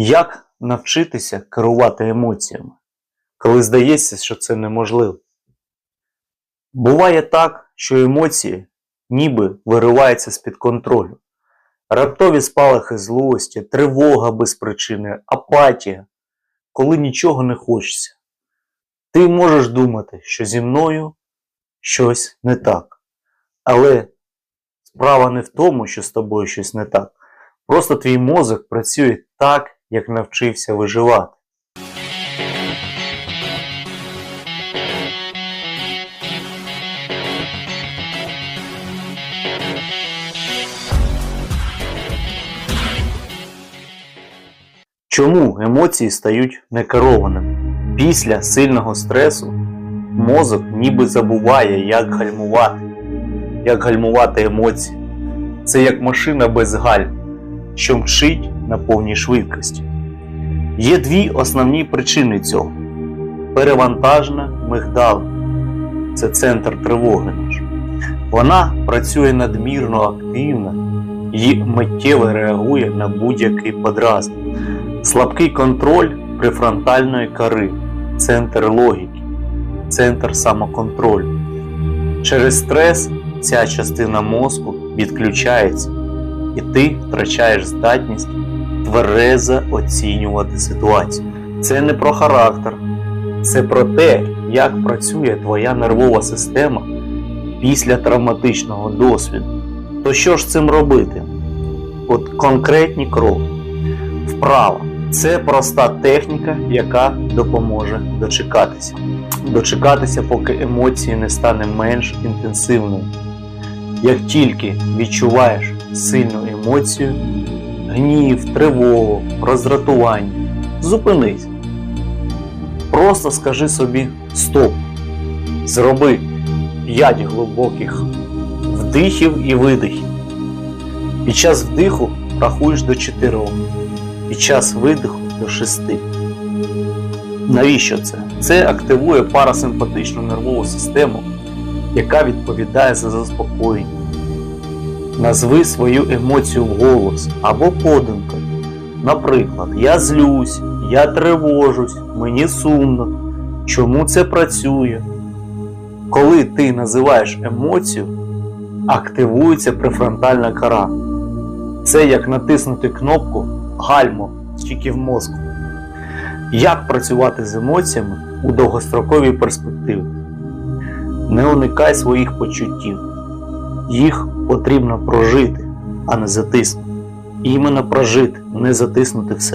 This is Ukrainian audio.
Як навчитися керувати емоціями, коли здається, що це неможливо? Буває так, що емоції ніби вириваються з-під контролю. Раптові спалахи злості, тривога без причини, апатія, коли нічого не хочеться. Ти можеш думати, що зі мною щось не так. Але справа не в тому, що з тобою щось не так. Просто твій мозок працює так, як навчився виживати. Чому емоції стають некерованими? Після сильного стресу мозок ніби забуває, як гальмувати, як гальмувати емоції. Це як машина без гальм, що мчить на повній швидкості. Є дві основні причини цього: перевантажена мигдала це центр тривоги наш. Вона працює надмірно активно і миттєво реагує на будь-який подразник. Слабкий контроль префронтальної кори, центр логіки, центр самоконтролю. Через стрес ця частина мозку відключається, і ти втрачаєш здатність тверезо оцінювати ситуацію. Це не про характер, це про те, як працює твоя нервова система після травматичного досвіду. То що ж цим робити? От конкретні кроки. Вправа. Це проста техніка, яка допоможе дочекатися. Дочекатися, поки емоції не стане менш інтенсивною. Як тільки відчуваєш сильну емоцію, гнів, тривогу, роздратування, зупинись. Просто скажи собі стоп. Зроби 5 глибоких вдихів і видихів. Під час вдиху рахуєш до 4. Під час видиху до 6. Навіщо це? Це активує парасимпатичну нервову систему, яка відповідає за заспокоєння. Назви свою емоцію вголос або подумкою. Наприклад, я злюсь, я тривожусь, мені сумно. Чому це працює? Коли ти називаєш емоцію, активується префронтальна кора. Це як натиснути кнопку гальмо тільки в мозку. Як працювати з емоціями у довгостроковій перспективі? Не уникай своїх почуттів. Їх потрібно прожити, а не затиснути. Іменно прожити, не затиснути все.